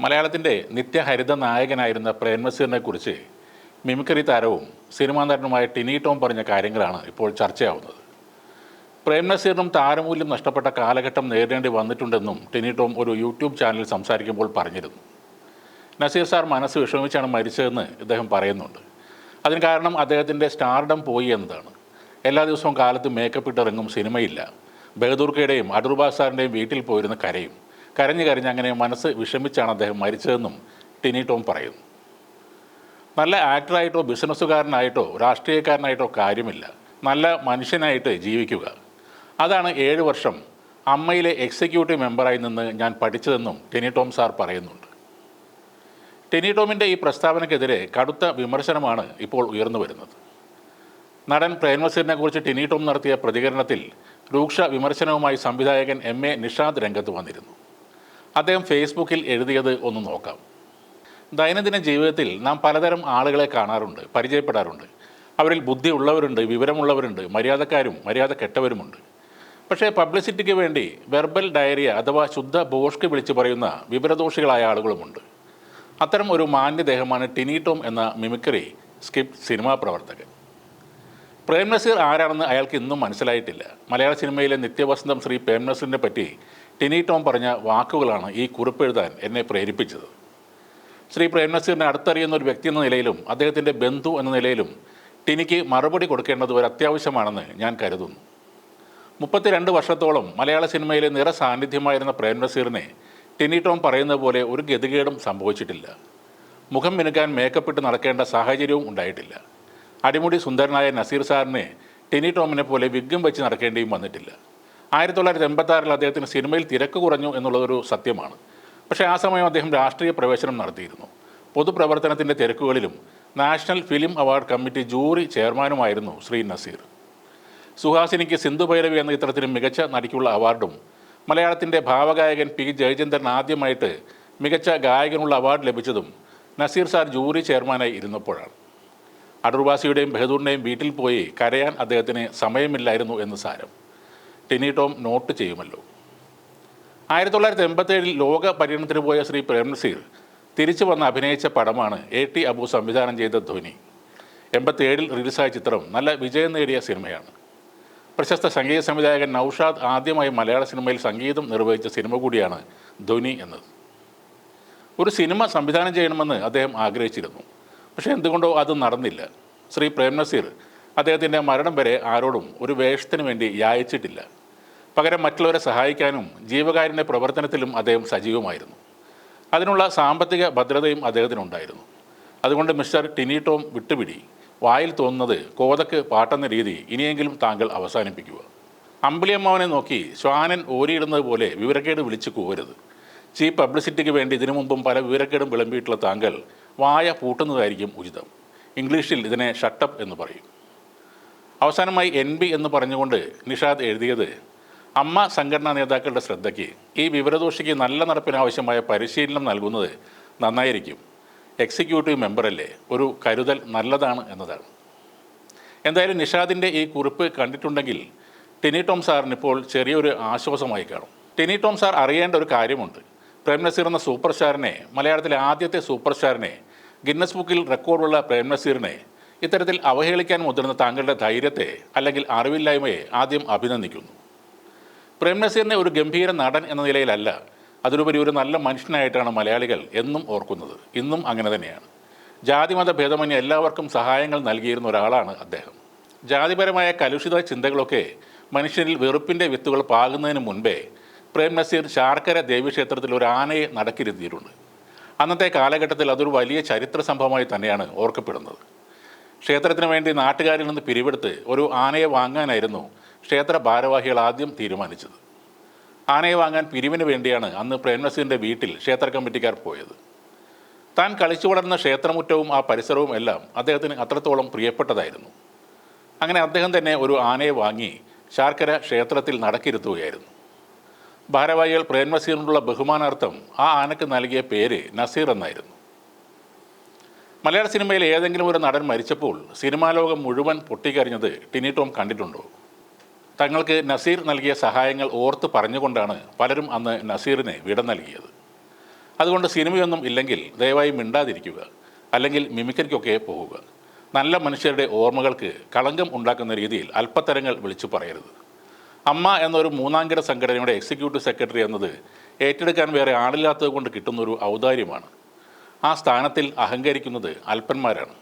മലയാളത്തിന്റെ നിത്യഹരിത നായകനായിരുന്ന പ്രേംനസീറിനെ കുറിച്ച് മിമിക്രി താരവും സിനിമാ നടനുമായ ടിനി ടോം പറഞ്ഞ കാര്യങ്ങളാണ് ഇപ്പോൾ ചർച്ചയാവുന്നത്. പ്രേംനസീറിനും താരമൂല്യം നഷ്ടപ്പെട്ട കാലഘട്ടം നേരിടേണ്ടി വന്നിട്ടുണ്ടെന്നും ടിനി ടോം ഒരു യൂട്യൂബ് ചാനലിൽ സംസാരിക്കുമ്പോൾ പറഞ്ഞിരുന്നു. നസീർ സാർ മനസ്സ് വിഷമിച്ചാണ് മരിച്ചതെന്ന് ഇദ്ദേഹം പറയുന്നുണ്ട്. അതിന് കാരണം അദ്ദേഹത്തിന്റെ സ്റ്റാർഡം പോയി എന്നതാണ്. എല്ലാ ദിവസവും കാലത്ത് മേക്കപ്പ് ഇട്ടിറങ്ങും സിനിമയില്ല. ബഹദൂർക്കയുടെയും അടൂർബാസാറിന്റെയും വീട്ടിൽ പോയിരുന്ന കരയും. കരഞ്ഞ് കരഞ്ഞ് അങ്ങനെ മനസ്സ് വിഷമിച്ചാണ് അദ്ദേഹം മരിച്ചതെന്നും ടിനി ടോം പറയുന്നു. നല്ല ആക്ടറായിട്ടോ ബിസിനസ്സുകാരനായിട്ടോ രാഷ്ട്രീയക്കാരനായിട്ടോ കാര്യമില്ല. നല്ല മനുഷ്യനായിട്ട് ജീവിക്കുക. അതാണ് ഏഴ് വർഷം അമ്മയിലെ എക്സിക്യൂട്ടീവ് മെമ്പറായി നിന്ന് ഞാൻ പഠിച്ചതെന്നും ടെനി ടോം സാർ പറയുന്നുണ്ട്. ടെനി ടോമിന്റെ ഈ പ്രസ്താവനയ്ക്കെതിരെ കടുത്ത വിമർശനമാണ് ഇപ്പോൾ ഉയർന്നു വരുന്നത്. നടൻ പ്രേംനസീറിനെ കുറിച്ച് ടെനി ടോം നടത്തിയ പ്രതികരണത്തിൽ രൂക്ഷ വിമർശനവുമായി സംവിധായകൻ എം എ നിഷാദ് രംഗത്ത് വന്നിരുന്നു. അദ്ദേഹം ഫേസ്ബുക്കിൽ എഴുതിയത് ഒന്ന് നോക്കാം. ദൈനംദിന ജീവിതത്തിൽ നാം പലതരം ആളുകളെ കാണാറുണ്ട് പരിചയപ്പെടാറുണ്ട്. അവരിൽ ബുദ്ധി ബുദ്ധിയുള്ളവരുണ്ട് വിവരമുള്ളവരുണ്ട് മര്യാദക്കാരും മര്യാദ കെട്ടവരുമുണ്ട്. പക്ഷേ പബ്ലിസിറ്റിക്ക് വേണ്ടി വെർബൽ ഡയറിയ അഥവാ ശുദ്ധ ബോഷ്ക്ക് വിളിച്ചു പറയുന്ന വിവരദോഷികളായ ആളുകളുമുണ്ട്. അത്തരം ഒരു മാന്യദേഹമാണ് ടിനി ടോം എന്ന മിമിക്രി സ്കിപ്പ് സിനിമാ പ്രവർത്തകൻ. പ്രേം നസീർ ആരാണെന്ന് അയാൾക്ക് ഇന്നും മനസ്സിലായിട്ടില്ല. മലയാള സിനിമയിലെ നിത്യവസന്തം ശ്രീ പ്രേംനസീറിനെ പറ്റി ടിനി ടോം പറഞ്ഞ വാക്കുകളാണ് ഈ കുറിപ്പ് എഴുതാൻ എന്നെ പ്രേരിപ്പിച്ചത്. ശ്രീ പ്രേംനസീറിനെ അടുത്തറിയുന്ന ഒരു വ്യക്തി എന്ന നിലയിലും അദ്ദേഹത്തിന്റെ ബന്ധു എന്ന നിലയിലും ടിനിക്ക് മറുപടി കൊടുക്കേണ്ടത് ഒരു അത്യാവശ്യമാണെന്ന് ഞാൻ കരുതുന്നു. മുപ്പത്തിരണ്ട് വർഷത്തോളം മലയാള സിനിമയിലെ നിറ സാന്നിധ്യമായിരുന്ന പ്രേം നസീറിനെ ടിനി ടോം പറയുന്ന പോലെ ഒരു ഗതികേടും സംഭവിച്ചിട്ടില്ല. മുഖം മിനുക്കാൻ മേക്കപ്പിട്ട് നടക്കേണ്ട സാഹചര്യവും ഉണ്ടായിട്ടില്ല. അടിമുടി സുന്ദരനായ നസീർ സാറിനെ ടെനി ടോമിനെ പോലെ വിഗ്ഗം വെച്ച് നടക്കേണ്ടിയും വന്നിട്ടില്ല. ആയിരത്തി തൊള്ളായിരത്തി എൺപത്തി അദ്ദേഹത്തിന് സിനിമയിൽ തിരക്ക് കുറഞ്ഞു എന്നുള്ളതൊരു സത്യമാണ്. പക്ഷേ ആ സമയം അദ്ദേഹം രാഷ്ട്രീയ പ്രവേശനം നടത്തിയിരുന്നു. പൊതുപ്രവർത്തനത്തിന്റെ തിരക്കുകളിലും national film award committee jury ചെയർമാനുമായിരുന്നു Shri Nazir. സുഹാസിനിക്ക് സിന്ധു ഭൈരവി എന്ന ചിത്രത്തിന് മികച്ച നടിക്കുള്ള അവാർഡും മലയാളത്തിന്റെ ഭാവഗായകൻ പി ജയചന്ദ്രൻ ആദ്യമായിട്ട് മികച്ച ഗായകനുള്ള അവാർഡ് ലഭിച്ചതും നസീർ സാർ ജൂറി ചെയർമാനായി ഇരുന്നപ്പോഴാണ്. അടൂർവാസിയുടെയും ബഹദൂറിന്റെയും വീട്ടിൽ പോയി കരയാൻ അദ്ദേഹത്തിന് സമയമില്ലായിരുന്നു എന്ന് സാരം. ടിനി ടോം നോട്ട് ചെയ്യുമല്ലോ. ആയിരത്തി തൊള്ളായിരത്തി എൺപത്തേഴിൽ ലോക പര്യടനത്തിന് പോയ ശ്രീ പ്രേംനസീർ തിരിച്ചു വന്ന് അഭിനയിച്ച പടമാണ് എ ടി അബു സംവിധാനം ചെയ്ത ധ്വനി എൺപത്തിയേഴിൽ റിലീസായ ചിത്രം നല്ല വിജയം നേടിയ സിനിമയാണ്. പ്രശസ്ത സംഗീത സംവിധായകൻ നൌഷാദ് ആദ്യമായി മലയാള സിനിമയിൽ സംഗീതം നിർവഹിച്ച സിനിമ കൂടിയാണ് ധ്വനി എന്നത്. ഒരു സിനിമ സംവിധാനം ചെയ്യണമെന്ന് അദ്ദേഹം ആഗ്രഹിച്ചിരുന്നു. പക്ഷേ എന്തുകൊണ്ടോ അത് നടന്നില്ല. ശ്രീ പ്രേം നസീർ അദ്ദേഹത്തിന്റെ മരണം വരെ ആരോടും ഒരു വേഷത്തിന് വേണ്ടി യാചിച്ചിട്ടില്ല. പകരം മറ്റുള്ളവരെ സഹായിക്കാനും ജീവകാരുണ്യ പ്രവർത്തനത്തിലും അദ്ദേഹം സജീവമായിരുന്നു. അതിനുള്ള സാമ്പത്തിക ഭദ്രതയും അദ്ദേഹത്തിനുണ്ടായിരുന്നു. അതുകൊണ്ട് മിസ്റ്റർ ടിനി ടോം വിട്ടുപിടി. വായിൽ തോന്നുന്നത് കോതക്ക് പാട്ടെന്ന രീതി ഇനിയെങ്കിലും താങ്കൾ അവസാനിപ്പിക്കുക. അമ്പിളിയമ്മാവനെ നോക്കി ശ്വാനൻ ഓരിയിടുന്നത് പോലെ വിവരക്കേട് വിളിച്ചു കൂവരുത്. ചീപ്പ് പബ്ലിസിറ്റിക്ക് വേണ്ടി ഇതിനു മുമ്പും പല വിവരക്കേടും വിളമ്പിയിട്ടുള്ള താങ്കൾ വായ പൂട്ടുന്നതായിരിക്കും ഉചിതം. ഇംഗ്ലീഷിൽ ഇതിനെ ഷട്ടപ്പ് എന്ന് പറയും. അവസാനമായി എൻ ബി എന്ന് പറഞ്ഞുകൊണ്ട് നിഷാദ് എഴുതിയത് അമ്മ സംഘടനാ നേതാക്കളുടെ ശ്രദ്ധയ്ക്ക് ഈ വിവരദോഷിക്ക് നല്ല നടപ്പിനാവശ്യമായ പരിശീലനം നൽകുന്നത് നന്നായിരിക്കും. എക്സിക്യൂട്ടീവ് മെമ്പറല്ലേ ഒരു കരുതൽ നല്ലതാണ് എന്നതാണ്. എന്തായാലും നിഷാദിന്റെ ഈ കുറിപ്പ് കണ്ടിട്ടുണ്ടെങ്കിൽ ടിനി ടോം സാറിന് ഇപ്പോൾ ചെറിയൊരു ആശ്വാസമായി കാണും. ടിനി ടോം സാർ അറിയേണ്ട ഒരു കാര്യമുണ്ട്. പ്രേം നസീർ എന്ന സൂപ്പർ സ്റ്റാറിനെ മലയാളത്തിലെ ആദ്യത്തെ സൂപ്പർ സ്റ്റാറിനെ ഗിന്നസ് ബുക്കിൽ റെക്കോർഡുള്ള പ്രേം നസീറിനെ ഇത്തരത്തിൽ അവഹേളിക്കാൻ മുതിർന്ന താങ്കളുടെ ധൈര്യത്തെ അല്ലെങ്കിൽ അറിവില്ലായ്മയെ ആദ്യം അഭിനന്ദിക്കുന്നു. പ്രേം നസീറിനെ ഒരു ഗംഭീര നടൻ എന്ന നിലയിലല്ല അതിലുപരി ഒരു നല്ല മനുഷ്യനായിട്ടാണ് മലയാളികൾ എന്നും ഓർക്കുന്നത്. ഇന്നും അങ്ങനെ തന്നെയാണ്. ജാതിമത ഭേദമന്യേ എല്ലാവർക്കും സഹായങ്ങൾ നൽകിയിരുന്ന ഒരാളാണ് അദ്ദേഹം. ജാതിപരമായ കലുഷിത ചിന്തകളൊക്കെ മനുഷ്യരിൽ വെറുപ്പിന്റെ വിത്തുകൾ പാകുന്നതിന് മുൻപേ പ്രേം നസീർ ശാർക്കര ദേവീക്ഷേത്രത്തിൽ ഒരു ആനയെ നടക്കിരുത്തിയിട്ടുണ്ട്. അന്നത്തെ കാലഘട്ടത്തിൽ അതൊരു വലിയ ചരിത്ര സംഭവമായി തന്നെയാണ് ഓർക്കപ്പെടുന്നത്. ക്ഷേത്രത്തിന് വേണ്ടി നാട്ടുകാരിൽ നിന്ന് പിരിവെടുത്ത് ഒരു ആനയെ വാങ്ങാനായിരുന്നു ക്ഷേത്ര ഭാരവാഹികൾ ആദ്യം തീരുമാനിച്ചത്. ആനയെ വാങ്ങാൻ പിരിവിന് വേണ്ടിയാണ് അന്ന് പ്രേംനസീറിന്റെ വീട്ടിൽ ക്ഷേത്ര കമ്മിറ്റിക്കാർ പോയത്. താൻ കളിച്ചു വളർന്ന ക്ഷേത്രമുറ്റവും ആ പരിസരവും എല്ലാം അദ്ദേഹത്തിന് അത്രത്തോളം പ്രിയപ്പെട്ടതായിരുന്നു. അങ്ങനെ അദ്ദേഹം തന്നെ ഒരു ആനയെ വാങ്ങി ശാർക്കര ക്ഷേത്രത്തിൽ നടക്കിരുത്തുകയായിരുന്നു. ഭാരവാഹികൾ പ്രേം നസീറിനുള്ള ബഹുമാനാർത്ഥം ആ ആനക്ക് നൽകിയ പേര് നസീർ എന്നായിരുന്നു. മലയാള സിനിമയിൽ ഏതെങ്കിലും ഒരു നടൻ മരിച്ചപ്പോൾ സിനിമാ ലോകം മുഴുവൻ പൊട്ടിക്കരഞ്ഞത് ടിനി ടോം കണ്ടിട്ടുണ്ടോ? തങ്ങൾക്ക് നസീർ നൽകിയ സഹായങ്ങൾ ഓർത്ത് പറഞ്ഞുകൊണ്ടാണ് പലരും അന്ന് നസീറിനെ വിട നൽകിയത്. അതുകൊണ്ട് സിനിമയൊന്നും ഇല്ലെങ്കിൽ ദയവായി മിണ്ടാതിരിക്കുക അല്ലെങ്കിൽ മിമിക്രിക്കൊക്കെ പോവുക. നല്ല മനുഷ്യരുടെ ഓർമ്മകൾക്ക് കളങ്കം ഉണ്ടാക്കുന്ന രീതിയിൽ അല്പത്തരങ്ങൾ വിളിച്ചു പറയരുത്. അമ്മ എന്നൊരു മൂന്നാംകിട സംഘടനയുടെ എക്സിക്യൂട്ടീവ് സെക്രട്ടറി എന്നത് ഏറ്റെടുക്കാൻ വേറെ ആളില്ലാത്തത് കൊണ്ട് കിട്ടുന്നൊരു ഔദാര്യമാണ്. ആ സ്ഥാനത്തിൽ അഹങ്കരിക്കുന്നത് അല്പന്മാരാണ്